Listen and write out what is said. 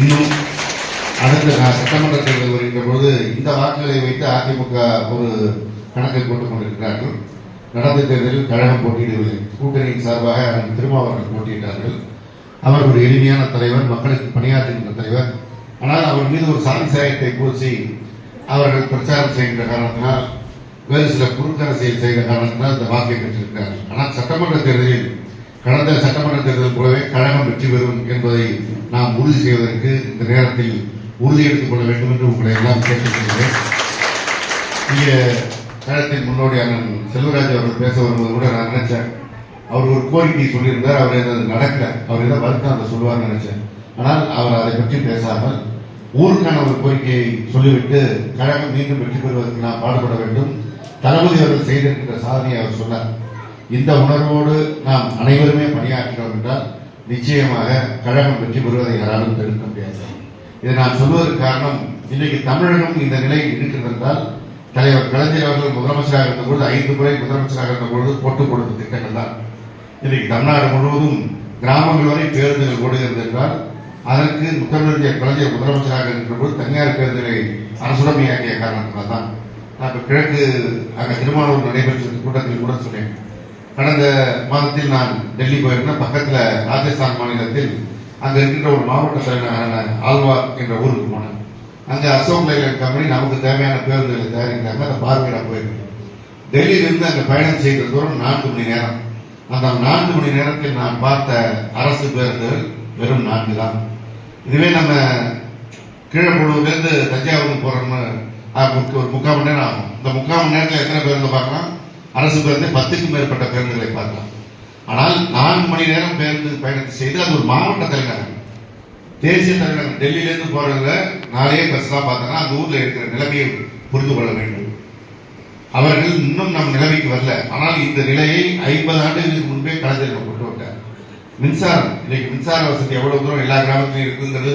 இன்னும் அடுத்த சட்டமன்ற தேர்தல் வருகின்ற பொழுது இந்த வாக்குகளை வைத்து அதிமுக ஒரு கணக்கை போட்டுக் கொண்டிருக்கிறார்கள். நடந்த தேர்தலில் கழகம் போட்டியிடவில்லை. கூட்டணியின் சார்பாக அண்ணன் திருமாவர்கள் போட்டியிட்டார்கள். அவர் ஒரு எளிமையான தலைவர் மக்களுக்கு பணியாற்றுகின்ற தலைவர். ஆனால் அவர் மீது ஒரு சாதி சாயத்தை பூசி அவர்கள் பிரச்சாரம் செய்கின்ற காரணத்தினால் வேறு சில குறுக்கரசியல் செய்கிற காரணத்தினால் இந்த வாக்கை பெற்றிருக்கிறார்கள். ஆனால் சட்டமன்ற தேர்தலில் கடந்த சட்டமன்ற தேர்தல் போலவே கழகம் வெற்றி பெறும் என்பதை நாம் உறுதி செய்வதற்கு இந்த நேரத்தில் உறுதி எடுத்துக் கொள்ள வேண்டும் என்று உங்களை எல்லாம் கேட்டுக்கொள்கிறேன். இங்கே கழகத்தின் முன்னோடி அண்ணன் செல்வராஜ் அவர்கள் பேச வரும்போது கூட நான் நினைச்சேன். அவர் ஒரு கோரிக்கை சொல்லியிருந்தார் அவர் ஏதாவது நடக்கல. அவர் ஏதாவது வருத்தம் அதை சொல்லுவார்னு நினைச்சேன். ஆனால் அவர் அதை பற்றி பேசாமல் ஊருக்கான ஒரு கோரிக்கையை சொல்லிவிட்டு கழகம் மீண்டும் வெற்றி பெறுவதற்கு நாம் பாடுபட வேண்டும். தளபதி அவர்கள் செய்திருக்கின்ற சாதனையை அவர் சொன்னார். இந்த உணர்வோடு நாம் அனைவருமே பணியாற்றினோம் என்றால் நிச்சயமாக கழகம் வெற்றி பெறுவதை யாராலும் தடுக்க முடியாது. இதை நான் சொல்வதற்கு காரணம் இன்றைக்கு தமிழகம் இந்த நிலை இருக்கிறது என்றால் தலைவர் கலைஞர் அவர்கள் முதலமைச்சராக இருந்தபொழுது ஐந்து முறை முதலமைச்சராக இருந்தபொழுது போட்டுக் கொடுத்த திட்டங்கள் தான். இன்றைக்கு தமிழ்நாடு முழுவதும் கிராமங்கள் வரை பேருந்துகள் ஓடுகிறது என்றால் அதற்கு முத்தமிழ் கலைஞர் முதலமைச்சராக இருக்கிறபோது தனியார் பேருந்துகளை அரசுடமையாக்கிய காரணத்தினால் தான். நான் இப்போ கிழக்கு அங்கே திருமாவளூர் நடைபெற்ற கூட்டத்தில் கூட சொன்னேன். கடந்த மாதத்தில் நான் டெல்லி போயிருந்தேன். பக்கத்துல ராஜஸ்தான் மாநிலத்தில் அங்க இருக்கின்ற ஒரு மாவட்ட தலைநகரான ஆல்வார் என்ற ஊருக்கு போனேன். அங்க அசோக் லைலண்ட் கம்பெனி நமக்கு தேவையான பேருந்துகளை தயாரிக்கிறாங்க அதை பார்வையிட போயிருக்கேன் டெல்லியிலிருந்து அங்க பயணம் செய்கிற தூரம் நான்கு மணி நேரம். அந்த நான்கு மணி நேரத்தில் நான் பார்த்த அரசு பேருந்துகள் வெறும் நான்கு தான். இதுவே நம்ம கீழப்பழுவிலிருந்து தஞ்சாவூர் போறோம்னு ஒரு முக்கால் மணி நேரம் ஆகும். இந்த முக்கால் மணி நேரத்தில் எத்தனை பேருந்து பார்க்கலாம்? அரசு பேருந்து பத்துக்கும் மேற்பட்ட பேருந்துகளை பார்க்கலாம். ஆனால் நான்கு மணி நேரம் பேருந்து பயணத்தை செய்து அது ஒரு மாவட்ட தலைநகர் தேசிய தலைநகர் டெல்லியிலேருந்து போறதுல நாளையே பஸ் தான் பார்த்தோன்னா அந்த ஊர்ல இருக்கிற நிலைமையை புரிந்து கொள்ள வேண்டும். அவர்கள் இன்னும் நம் நிலைமைக்கு வரல. ஆனால் இந்த நிலையை ஐம்பது ஆண்டுகளுக்கு முன்பே கலைஞர்கள் கொண்டு விட்டார் மின்சாரம் இன்னைக்கு மின்சார வசதி எவ்வளவு தூரம் எல்லா கிராமத்திலும் இருக்குங்கிறது